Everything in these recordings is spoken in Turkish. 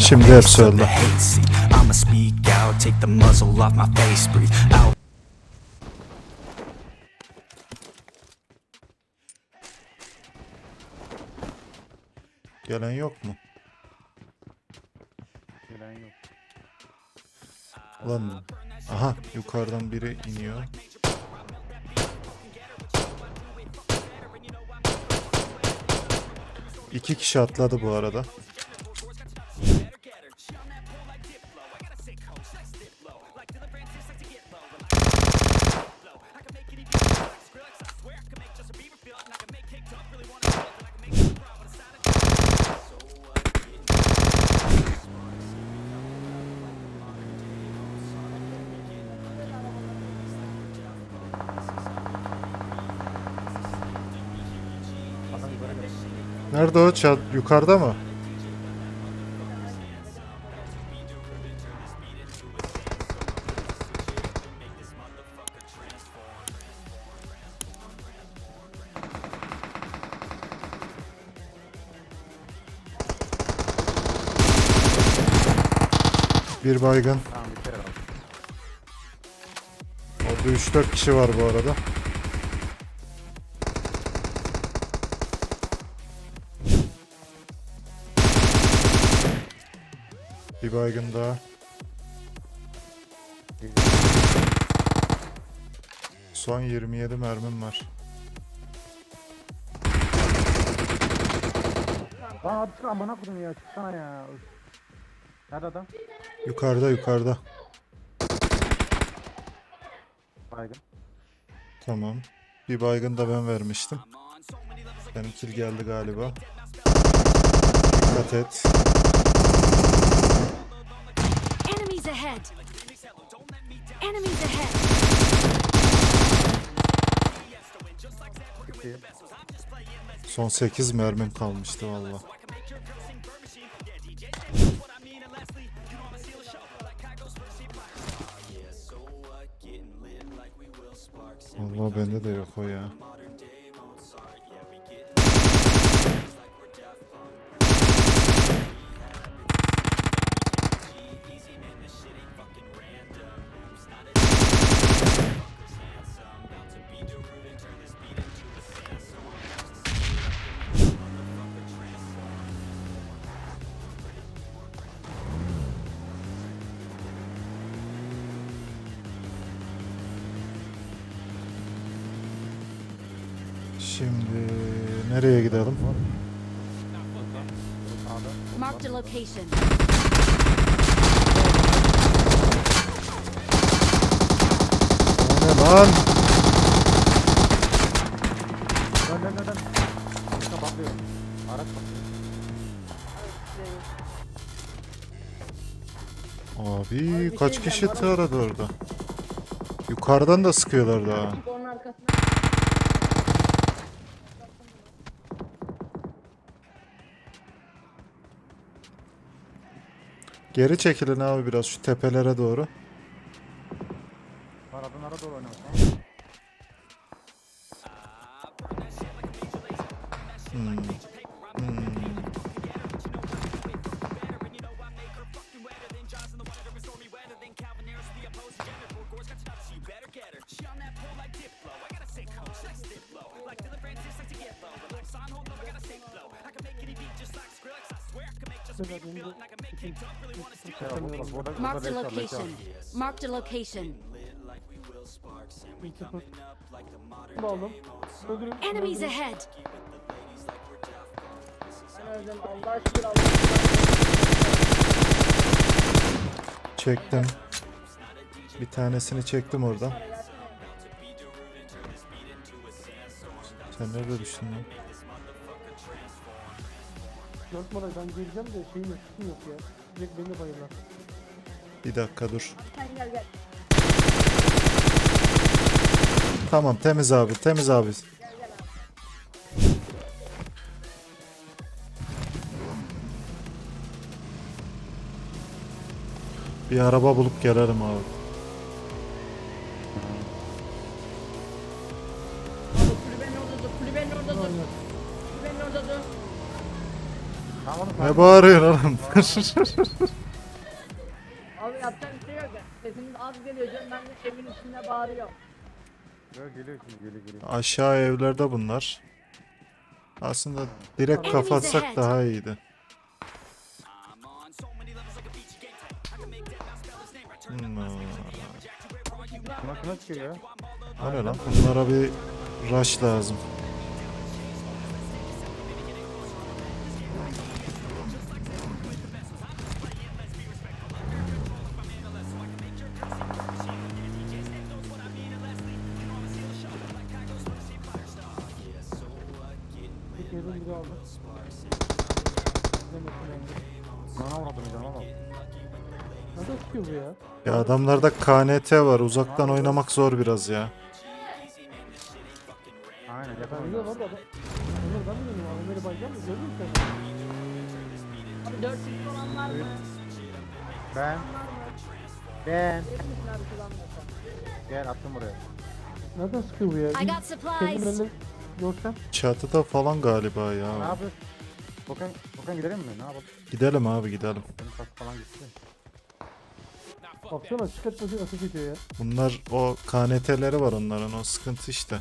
Şimdi face hepsi of öldü. the hate. See, I'ma speak out, take the muzzle off my face, breathe out. Gelen yok mu? Gelen yok. Lan. Aha yukarıdan biri iniyor. İki kişi atladı bu arada. Nerede o? Çat yukarıda mı? Bir baygın. Tamam bir kere aldım. Orada 3-4 kişi var bu arada. Bir baygın daha. Son 27 mermim var. Lan hadi çık amına kodum ya çıksana ya. Nerede adam? Yukarıda yukarıda. Baygın. Tamam. Bir baygın da ben vermiştim. Benim kill geldi galiba. Dikkat et. Ahead! Enemies ahead! Son 8 mermim kalmıştı valla. Valla bende de yok o ya. Şimdi nereye gidelim? Marked a location. O ne lan? Dön dön dön dön. Arka patlıyor. Araç patlıyor. Abi kaç kişi taradı orada? Yukarıdan da sıkıyorlar daha. Onun arkasına. Geri çekilin abi biraz şu tepelere doğru. Aradan doğru oynamış. Hmm. Hmm. Burada, Marked a location. Marked a location. Öldürün. Enemies ahead! Ben öldüm. Allah şükür Allah. Çektim. Bir tanesini çektim oradan. Sen nerede düştün lan? Dört numara ben geleceğim de şeyim yok, yok ya. Direkt beni bayırlar. Bir dakika dur. Sen gel gel. Tamam temiz abi temiz abi. Bir araba bulup gelelim abi. Kulübenin orada dur. Kulübenin orada dur. Kulübenin orada dur. Tamam oğlum. Ne bağırıyorsun oğlum? Abi yapacak bir şey yok. Sesiniz az geliyor canım. Ben de evin içinde bağırıyorum. Geliyor geliyor şimdi geliyor geliyor. Aşağı evlerde bunlar. Aslında direkt kapatsak daha iyiydi. Hmm. Şuna şuna çıkıyor ya. Ne lan? Bunlara bir rush lazım. Biri aldı. Bana vurdum canım ama. Nereden çıkıyor bu ya? Ya adamlarda KNT var. Uzaktan oynamak zor biraz ya. Aynen yapamıyorum. lan bu adam. Onları ben mi dedim abi? Onları bayacağım mı? Gördün mü sen? Abi 4 kişi olan var mı? Ben. Ben. Verir misin abi kullanmıyorsan? Gel attım buraya. Nereden sıkıyor bu ya? I got Kendim supplies. De görsem. Çatıda falan galiba Ne ya. yapıyorsun? Okan, Okan gidelim mi? Ne yapalım? Gidelim abi gidelim. Benim kask falan gitti. Baksana çıkartmasın ateş ediyor ya. Bunlar o KNT'leri var onların. O sıkıntı işte.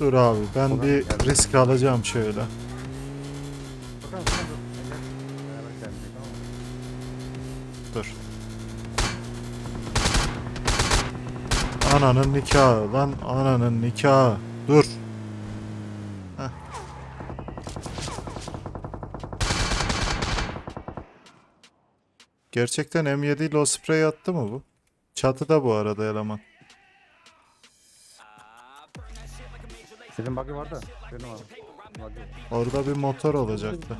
Dur abi ben bir risk alacağım şöyle. Ananın nikahı lan ananın nikahı. Dur. Heh. Gerçekten M7 ile o sprey attı mı bu? Çatıda bu arada eleman. Sizin buggy vardı. Benim abi. Buggy. Orada bir motor olacaktı.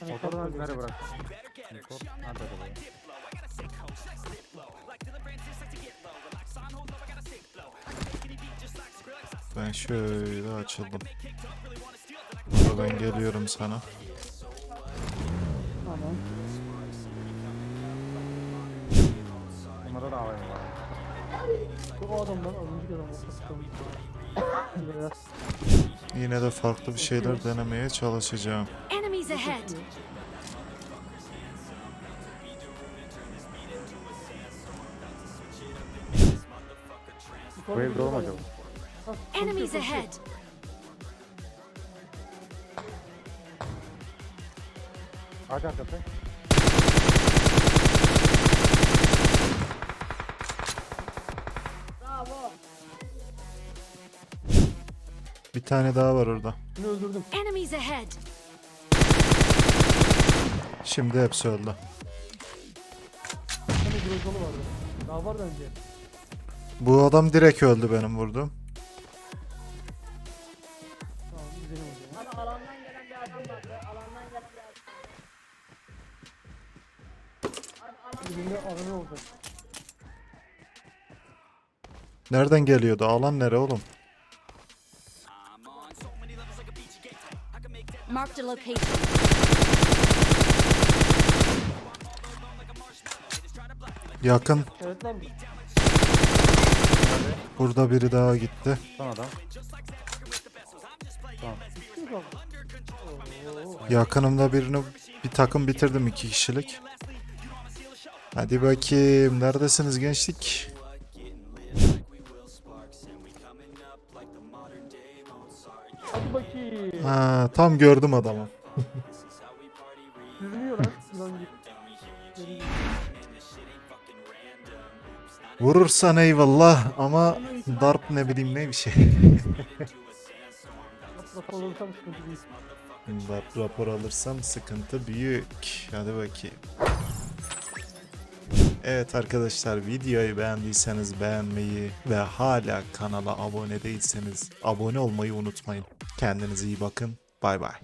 Hani Motoru kalkıyor. Bıraktın? Motor nerede ya? Ben şöyle açıldım. Burada ben geliyorum sana. Tamam. Bunlarda da AVM var. Bu adamdan önceki adam Biraz Yine de farklı bir şeyler denemeye çalışacağım. Enemies ahead. Ev dolu mu acaba? Enemies ahead. Ağaç arkası. Bravo. Bir tane daha var orada. Bunu öldürdüm. Enemies ahead. Şimdi hepsi öldü. Bir tane grozalı vardı. Daha var bence. Bu adam direkt öldü benim vurduğum. Tamam gidelim o zaman. Abi alandan gelen bir adam vardı. Alandan gelen bir adam. Abi alan Birinde arama olacak. Nereden geliyordu? Alan nere oğlum? Marked a location. Yakın. Evet lan. Burada biri daha gitti. Son adam. Oo. Yakınımda birini bir takım bitirdim iki kişilik. Hadi bakayım. Neredesiniz gençlik? Hadi bakayım. Ha, tam gördüm adamı. Vurursan eyvallah ama darp ne bileyim ne bir şey. Darp rapor alırsam sıkıntı büyük. Hadi bakayım. Evet arkadaşlar videoyu beğendiyseniz beğenmeyi ve hala kanala abone değilseniz abone olmayı unutmayın. Kendinize iyi bakın. Bay bay.